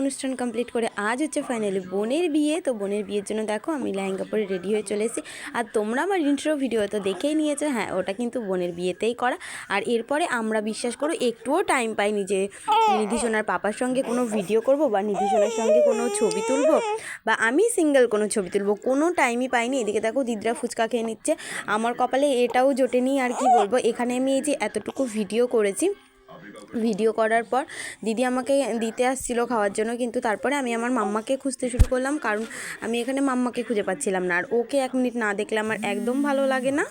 অনুষ্ঠান কমপ্লিট করে আজ হচ্ছে ফাইনালি বোনের বিয়ে। তো বোনের বিয়ের জন্য দেখো আমি লেহেঙ্গা পরে রেডি হয়ে চলে এসেছি। আর তোমরা আমার ইন্ট্রো ভিডিও তো দেখেই নিয়েছো। হ্যাঁ ওটা কিন্তু বোনের বিয়েতেই করা। আর এরপরে আমরা বিশ্বাস করো একটুও টাইম পাইনি যে নিধিসোনার পাপার সঙ্গে কোনো ভিডিও করব বা নিধিসোনার সঙ্গে কোনো ছবি তুলবো বা আমি সিঙ্গেল কোনো ছবি তুলবো। কোনো টাইমই পাইনি। এদিকে দেখো দিদরা ফুচকা খেয়ে নিচ্ছে। আমার কপালে এটাও জোটেনি আর কি বলব? এখানে আমি এই যে এতটুকু ভিডিও করেছি। ভিডিও করার পর দিদি আমাকে দিতে আসছিল খাওয়ার জন্য, কিন্তু তারপরে আমি আমার মাম্মাকে খুঁজতে শুরু করলাম, কারণ আমি এখানে মাম্মাকে খুঁজে পাচ্ছিলাম না। আর ওকে এক মিনিট না দেখলে আমার একদম ভালো লাগে না।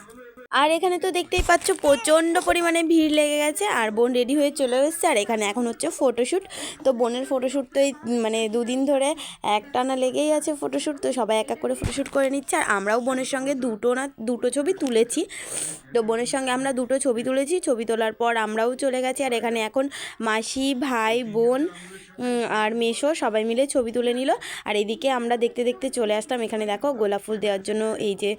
আর এখানে তো দেখতেই পাচ্ছ প্রচণ্ড পরিমাণে ভিড় লেগে গেছে আর বোন রেডি হয়ে চলে এসেছে। আর এখানে এখন হচ্ছে ফটোশ্যুট তো বোনের ফটোশ্যুট তো এই মানে দুদিন ধরে একটানা লেগেই আছে ফটোশ্যুট তো সবাই এক এক করে ফটোশ্যুট করে নিচ্ছে। আর আমরাও বোনের সঙ্গে দুটো না, দুটো ছবি তুলেছি। তো বোনের সঙ্গে আমরা দুটো ছবি তুলেছি। ছবি তোলার পর আমরাও চলে গেছি। আর এখানে এখন মাসি, ভাই, বোন আর মেশো সবাই মিলে ছবি তুলে নিল। আর এদিকে আমরা দেখতে দেখতে চলে আসলাম। এখানে দেখো গোলাপ ফুল দেওয়ার জন্য এই যে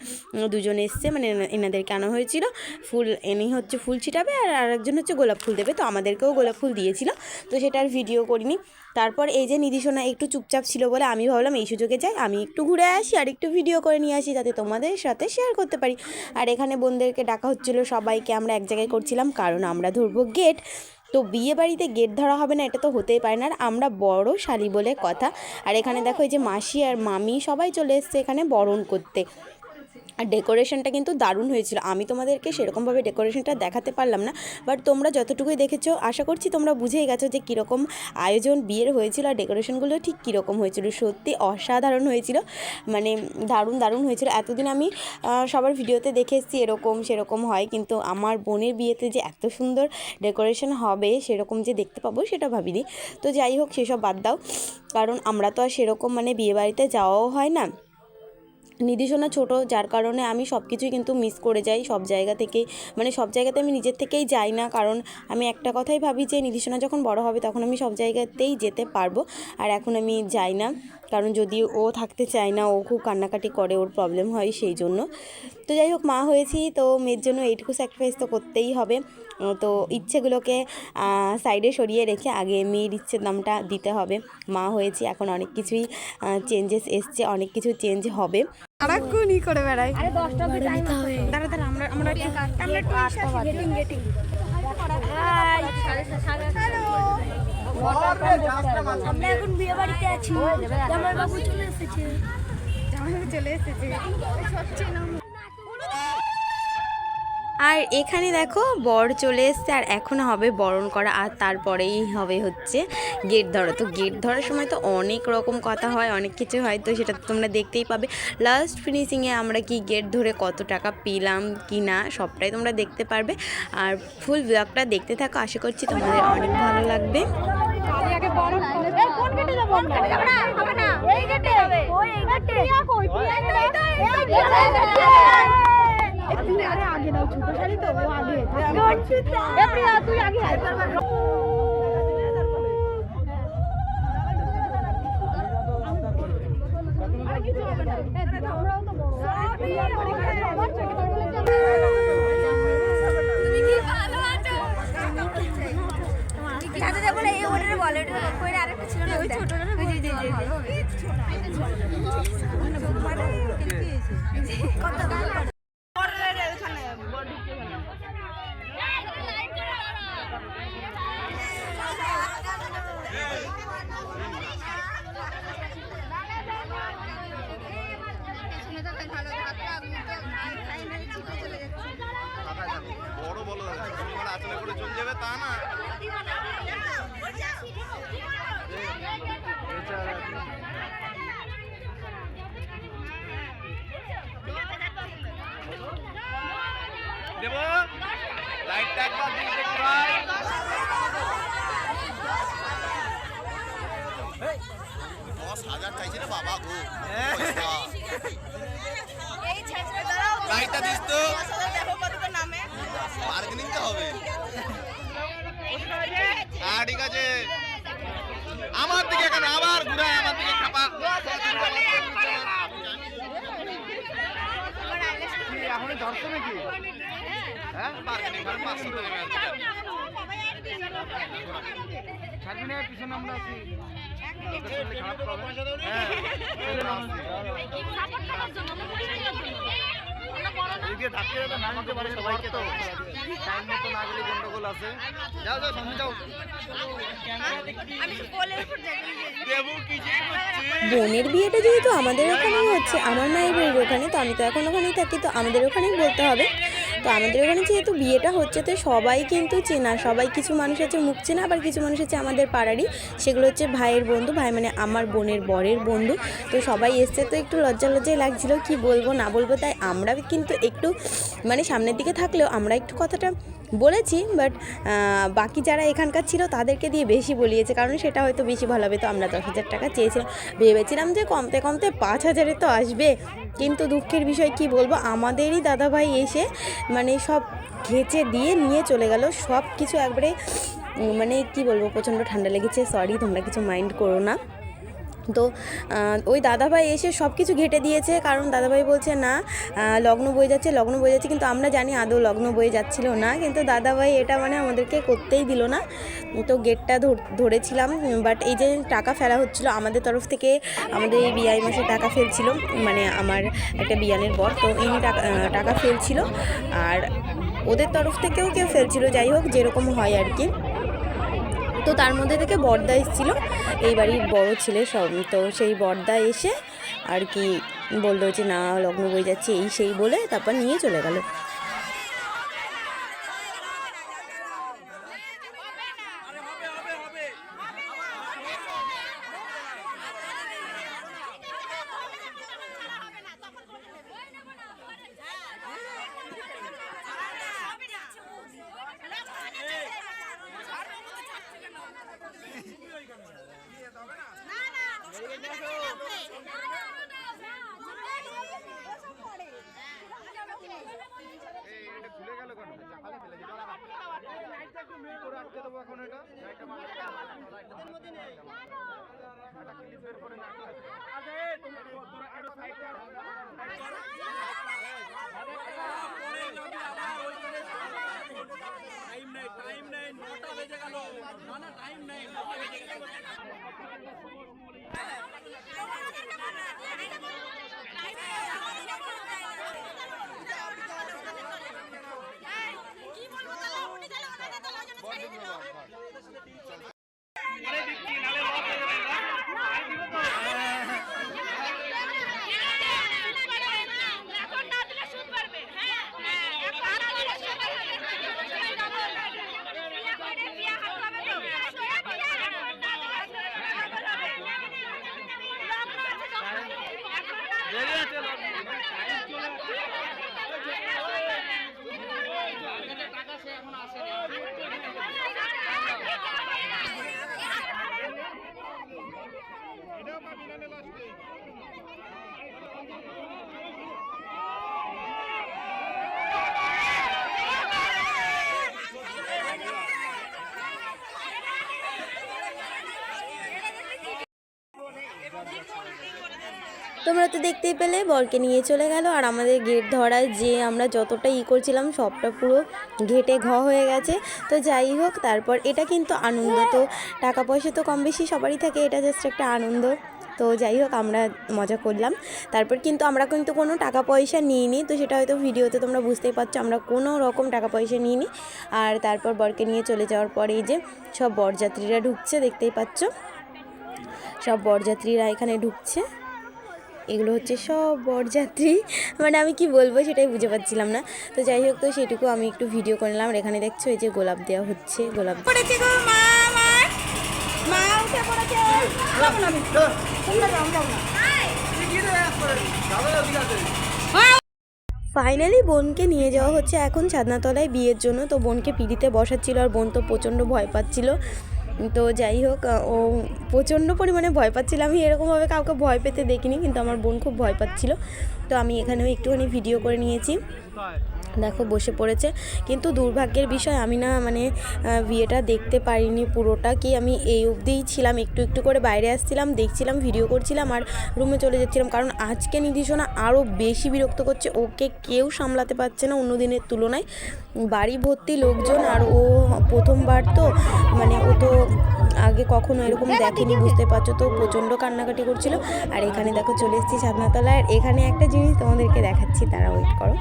দুজন এসছে মানে এনা- এনাদেরকে আনা হয়েছিল। ফুল, এনে হচ্ছে ফুল ছিটাবে আর আরেকজন হচ্ছে গোলাপ ফুল দেবে। তো আমাদেরকেও গোলাপ ফুল দিয়েছিল। তো সেটা আর ভিডিও করিনি। তারপর এই যে নিধিসোনা একটু চুপচাপ ছিল বলে আমি ভাবলাম এই সুযোগে যাই। আমি একটু ঘুরে আসি আর একটু ভিডিও করে নিয়ে আসি যাতে তোমাদের সাথে শেয়ার করতে পারি। আর এখানে বোনদেরকে ডাকা হচ্ছিল সবাইকে। আমরা এক জায়গায় করছিলাম কারণ আমরা ধরবো গেট তো বিয়ে বাড়িতে গেট ধরা হবে না, এটা তো হতেই পারে না। আর আমরা বড় শালি বলে কথা। আর এখানে দেখো এই যে মাসি আর মামি সবাই চলে এসছে এখানে বরণ করতে। আর ডেকোরেশনটা কিন্তু দারুণ হয়েছিল। আমি তোমাদেরকে সেরকমভাবে ডেকোরেশনটা দেখাতে পারলাম না বাট তোমরা যতটুকুই দেখেছ, আশা করছি তোমরা বুঝেই গেছো যে কীরকম আয়োজন বিয়ের হয়েছিল আর ডেকোরেশনগুলো ঠিক কীরকম হয়েছিল। সত্যি অসাধারণ হয়েছিল মানে দারুণ দারুণ হয়েছিল। এতদিন আমি সবার ভিডিওতে দেখে এসেছি এরকম, সেরকম হয়, কিন্তু আমার বোনের বিয়েতে যে এত সুন্দর ডেকোরেশন হবে, সেরকম যে দেখতে পাবো, সেটা ভাবিনি। তো যাই হোক, সেসব বাদ দাও, কারণ আমরা তো আর সেরকম মানে বিয়ে বাড়িতে যাওয়াও হয় না। নির্দেশনা ছোট, যার কারণে আমি সব কিছুই কিন্তু মিস করে যাই সব জায়গা থেকে। মানে সব জায়গাতে আমি নিজের থেকেই যাই না, কারণ আমি একটা কথাই ভাবি যে নির্দেশনা যখন বড় হবে তখন আমি সব জায়গাতেই যেতে পারব, আর এখন আমি যাই না। কারণ যদি ও থাকতে চায় না ও খুব কান্নাকাটি করে ওর প্রবলেম হয় সেই জন্য। তো যাই হোক মা হয়েছি তো মেয়ের জন্য এইটুকু স্যাক্রিফাইস তো করতেই হবে। তো ইচ্ছেগুলোকে সাইডে সরিয়ে রেখে আগে মেয়ের ইচ্ছের দামটা দিতে হবে। মা হয়েছি এখন অনেক কিছুই চেঞ্জেস এসছে অনেক কিছু চেঞ্জ হবে। সারাক্ষণই করে বেড়াই আরে দশটা অব্দি টাইম আছে। দাঁড়া দাঁড়া আমরা আমরা আমরা একটু গেটিং গেটিং আর এখানে দেখো বর চলে এসছে, আর এখন হবে বরণ করা, আর তারপরেই হবে হচ্ছে গেট ধরা। তো গেট ধরার সময় তো অনেক রকম কথা হয়, অনেক কিছু হয়, তো সেটা তোমরা দেখতেই পাবে। লাস্ট ফিনিশিংয়ে আমরা কি গেট ধরে কত টাকা পেলাম কি না, সবটাই তোমরা দেখতে পারবে। আর ফুল ব্লগটা দেখতে থাকো, আশা করছি তোমাদের অনেক ভালো লাগবে। কোন গেটে যাব? আমরা হবে না এই গেটে। হবে ওই এই গেটে। প্রিয়া কই প্রিয়া আরে আগে দাও ছোট শাড়ি তো। ও আগে। এ প্রিয়া তুই আগে আয় দাদা যখন এই ওটার বলে ওটা না ওই ছোটটা জি জি জি কত বড় বলো মানে করে চলে যাবে তা না। দেব? লাইটটা একবার দিন দেখি ভাই। দশ হাজার চাইছে রে বাবা গো। লাইটটা দিস তো। বার্গেনিং তো হবে। হ্যাঁ ঠিক আছে। আমার দিকে কেন আবার ঘুরায় আমার দিকে খাপা এখন ধরছো নাকি হ্যাঁ? পিছনে আমরা আছি। এদিকে ধাক্কা যেতে না নিতে পারে সবাইকে তো। টাইম মতো না গেলে গন্ডগোল আছে। যাও যাও সামনে যাও। দেবু কি যে করছে বোনের বিয়েটা যেহেতু আমাদের ওখানেই হচ্ছে আমার মায়ের বাড়ির ওখানে তো আমি তো এখন ওখানেই থাকি তো আমাদের ওখানেই বলতে হবে। তো আমাদের ওখানে যেহেতু বিয়েটা হচ্ছে, তো সবাই কিন্তু চেনা। সবাই কিছু মানুষ আছে মুখ চেনা, আবার কিছু মানুষ আছে আমাদের পাড়ারই, সেগুলো হচ্ছে ভাইয়ের বন্ধু। ভাই মানে আমার বোনের বরের বন্ধু। তো সবাই এসছে, তো একটু লজ্জা লজ্জাই লাগছিল, কি বলব না বলব, তাই আমরা কিন্তু একটু মানে সামনের দিকে থাকলেও আমরা একটু কথাটা বলেছি বাট বাকি যারা এখানকার ছিল তাদেরকে দিয়ে বেশি বলিয়েছে, কারণ সেটা হয়তো বেশি ভালো হবে। তো আমরা দশ হাজার টাকা চেয়েছিলাম। ভেবেছিলাম যে কমতে কমতে পাঁচ হাজারে তো আসবে। কিন্তু দুঃখের বিষয় কি বলব, আমাদেরই দাদাভাই এসে মানে সব ঘেচে দিয়ে নিয়ে চলে গেল। সব কিছু একবারে মানে কি বলব, প্রচণ্ড ঠান্ডা লেগেছে। সরি তোমরা কিছু মাইন্ড করো না। তো ওই দাদাভাই এসে সব কিছু ঘেটে দিয়েছে। কারণ দাদাভাই বলছে, না লগ্ন বয়ে যাচ্ছে, লগ্ন বয়ে যাচ্ছে। কিন্তু আমরা জানি আদৌ লগ্ন বয়ে যাচ্ছিল না। কিন্তু দাদাভাই এটা মানে আমাদেরকে করতেই দিল না। তো গেটটা ধর- ধরেছিলাম, বাট এই যে টাকা ফেলা হচ্ছিল, আমাদের তরফ থেকে আমাদের এই বিআই মাসে টাকা ফেলছিল মানে আমার একটা বিয়ানের বর তো ইনি টাকা টাকা ফেলছিল, আর ওদের তরফ থেকেও কেউ ফেলছিল। যাই হোক, যেরকম হয় আর কি। তো তার মধ্যে থেকে বর্দা এসেছিল। এই বাড়ির বড় ছেলে সব, তো সেই বর্দা এসে আর কি বলল যে, না, লগ্ন বই যাচ্ছে, এই সেই বলে তারপর নিয়ে চলে গেল। তোমরা তো দেখতেই পেলে, বরকে নিয়ে চলে গেল। আর আমাদের গেট ধরায় যে আমরা যতটা ই করছিলাম, সবটা পুরো ঘেটে ঘ হয়ে গেছে। তো যাই হোক, তারপর এটা কিন্তু আনন্দ। তো টাকা পয়সা তো কম বেশি সবারই থাকে, এটা জাস্ট একটা আনন্দ। তো যাই হোক, আমরা মজা করলাম। তারপর কিন্তু আমরা কিন্তু কোনো টাকা পয়সা নিইনি। তো সেটা হয়তো ভিডিওতে তোমরা বুঝতেই পারছ, আমরা কোনো রকম টাকা পয়সা নিইনি। আর তারপর বরকে নিয়ে চলে যাওয়ার পরে এই যে সব বরযাত্রীরা ঢুকছে, দেখতেই পাচ্ছ? সব বরযাত্রীরা এখানে ঢুকছে। এগুলো হচ্ছে সব বরযাত্রী। মানে আমি কি বলব সেটাই বুঝে পাচ্ছিলাম না। তো যাই হোক তো সেটুকু আমি একটু ভিডিও করে নিলাম আর এখানে দেখছ এই যে গোলাপ দেওয়া হচ্ছে গোলাপ ফাইনালি বোনকে নিয়ে যাওয়া হচ্ছে এখন ছাদনাতলায় বিয়ের জন্য। তো বোনকে পিড়িতে বসাচ্ছিল আর বোন তো প্রচণ্ড ভয় পাচ্ছিল। তো যাই হোক ও প্রচণ্ড পরিমাণে ভয় পাচ্ছিল। আমি এরকমভাবে কাউকে ভয় পেতে দেখিনি, কিন্তু আমার বোন খুব ভয় পাচ্ছিল। তো আমি এখানেও একটুখানি ভিডিও করে নিয়েছি। দেখো বসে পড়েছে। কিন্তু দুর্ভাগ্যের বিষয়, আমি না মানে বিয়েটা দেখতে পারিনি পুরোটা কি আমি এই অবধিই ছিলাম, একটু একটু করে বাইরে আসছিলাম, দেখছিলাম ভিডিও করছিলাম আর রুমে চলে যাচ্ছিলাম। কারণ আজকে নিধিশোনা আরও বেশি বিরক্ত করছে, ওকে কেউ সামলাতে পারছে না অন্য দিনের তুলনায়। বাড়ি ভর্তি লোকজন আর ও প্রথমবার তো মানে ও তো আগে কখনো এরকম দেখেনি, বুঝতে পারছ তো, প্রচণ্ড কান্নাকাটি করছিল। আর এখানে দেখো চলে এসেছি ছাদনাতলায় আর এখানে একটা জিনিস তোমাদেরকে দেখাচ্ছি তারা ওয়েট করো।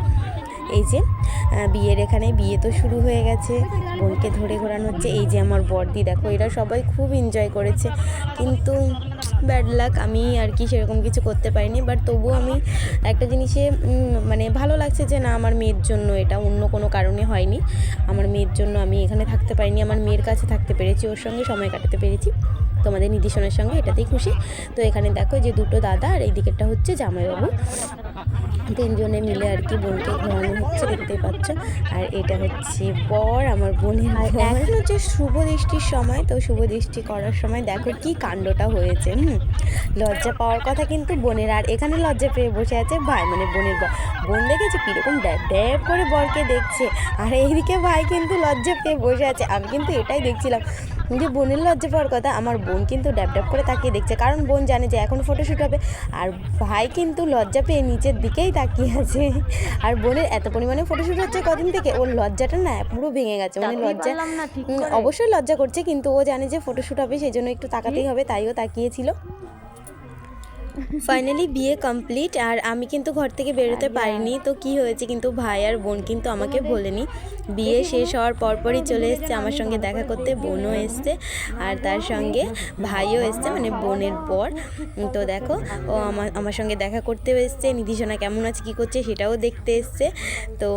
এই যে বিয়ের এখানে বিয়ে তো শুরু হয়ে গেছে। বোনকে ধরে ঘোরানো হচ্ছে। এই যে আমার বর্দি, দেখো, এরা সবাই খুব এনজয় করেছে। কিন্তু ব্যাড লাক আমি আর কি সেরকম কিছু করতে পারিনি। বাট তবুও আমি একটা জিনিসে মানে ভালো লাগছে যে না, আমার মেয়ের জন্য এটা অন্য কোনো কারণে হয়নি। আমার মেয়ের জন্য আমি এখানে থাকতে পারিনি। আমার মেয়ের কাছে থাকতে পেরেছি, ওর সঙ্গে সময় কাটাতে পেরেছি। তোমাদের নির্দেশনের সঙ্গে এটাতেই খুশি। তো এখানে দেখো যে দুটো দাদা, আর এই দিকেরটা হচ্ছে জামাইবাবু। তিনজনে মিলে আর কি বোনকে ঘোরানো হচ্ছে দেখতে পাচ্ছ। আর এটা হচ্ছে বর আমার বোনের আর এখন হচ্ছে শুভ দৃষ্টির সময় তো শুভ দৃষ্টি করার সময় দেখো কি কাণ্ডটা হয়েছে হুম। লজ্জা পাওয়ার কথা কিন্তু বোনের আর এখানে লজ্জা পেয়ে বসে আছে ভাই মানে বোনের বর। বোন দেখেছে কীরকম ড্যাব ড্যাব করে বরকে দেখছে আর এইদিকে ভাই কিন্তু লজ্জা পেয়ে বসে আছে। আমি কিন্তু এটাই দেখছিলাম যে বোনের লজ্জা পাওয়ার কথা আমার বোন কিন্তু ড্যাব ড্যাব করে তাকিয়ে দেখছে কারণ বোন জানে যে এখন ফটোশ্যুট হবে। আর ভাই কিন্তু লজ্জা পেয়ে নিচের দিকেই তাকিয়ে আছে। আর বলে এত পরিমাণে ফটোশ্যুট হচ্ছে কদিন থেকে ওর লজ্জাটা না পুরো ভেঙে গেছে। মানে লজ্জা অবশ্যই লজ্জা করছে কিন্তু ও জানে যে ফটোশ্যুট হবে সেই জন্য একটু তাকাতেই হবে তাইও তাকিয়েছিল। ফাইনালি বিয়ে কমপ্লিট আর আমি কিন্তু ঘর থেকে বেরোতে পারিনি। তো কি হয়েছে কিন্তু ভাই আর বোন কিন্তু আমাকে বলেনি। বিয়ে শেষ হওয়ার পরপরই চলে এসছে। আমার সঙ্গে দেখা করতে বোনও এসছে আর তার সঙ্গে ভাইও এসছে মানে বোনের পর। তো দেখো ও আমার আমার সঙ্গে দেখা করতেও এসছে। নিধিসোনা কেমন আছে কী করছে সেটাও দেখতে এসছে। তো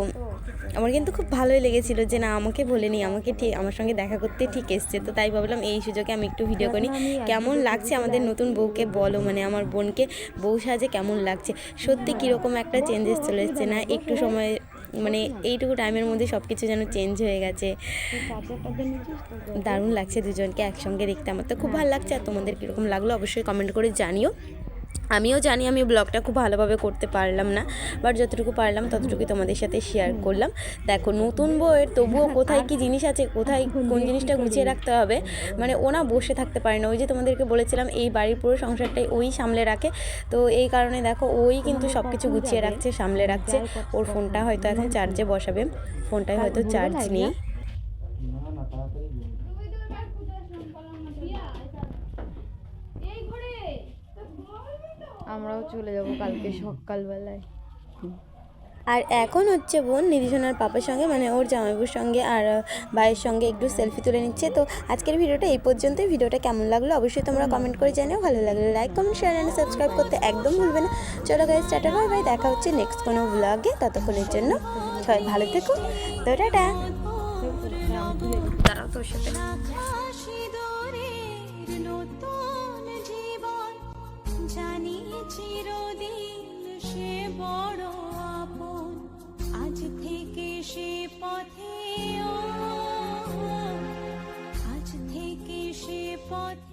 আমার কিন্তু খুব ভালোই লেগেছিল যে না আমাকে বলেনি আমাকে ঠিক আমার সঙ্গে দেখা করতে ঠিক এসছে। তো তাই ভাবলাম এই সুযোগে আমি একটু ভিডিও করি। কেমন লাগছে আমাদের নতুন বউকে বলো? মানে আমার বোনকে বউ সাজে কেমন লাগছে? সত্যি কীরকম একটা চেঞ্জেস চলে এসছে না? একটু সময় মানে এইটুকু টাইমের মধ্যে সব কিছু যেন চেঞ্জ হয়ে গেছে। দারুণ লাগছে দুজনকে একসঙ্গে দেখতে। আমার তো খুব ভালো লাগছে। আর তোমাদের কীরকম লাগল অবশ্যই কমেন্ট করে জানিও। আমিও জানি আমি ব্লগটা খুব ভালোভাবে করতে পারলাম না বাট যতটুকু পারলাম ততটুকুই তোমাদের সাথে শেয়ার করলাম। দেখো, নতুন বইয়ের তবুও কোথায় কি জিনিস আছে, কোথায় কোন জিনিসটা গুছিয়ে রাখতে হবে মানে ওনা বসে থাকতে পারে না। ওই যে তোমাদেরকে বলেছিলাম, এই বাড়ির পুরো সংসারটাই ওই সামলে রাখে। তো এই কারণে দেখো, ওই কিন্তু সব কিছু গুছিয়ে রাখছে, সামলে রাখছে। ওর ফোনটা হয়তো এখন চার্জে বসাবে ফোনটায় হয়তো চার্জ নেই। আমরাও চলে যাব কালকে সকালবেলায়। আর এখন হচ্ছে বোন নিধিসোনার পাপার সঙ্গে মানে ওর জামাইবুর সঙ্গে আর ভাইয়ের সঙ্গে একটু সেলফি তুলে নিচ্ছে। তো আজকের ভিডিওটা এই পর্যন্তই। ভিডিওটা কেমন লাগল অবশ্যই তোমরা কমেন্ট করে জানিও। ভালো লাগলে like comment share and subscribe করতে একদম ভুলবে না। চলো গাইজ টাটা বাই বাই দেখা হচ্ছে নেক্সট কোনো ব্লগে ততক্ষণের জন্য। সবাই ভালো থেকো। তো টাটা। দাঁড়াও তোর সাথে। চিরদিন সে বড় আপন। আজ থেকে সে পথে আজ থেকে সে পথে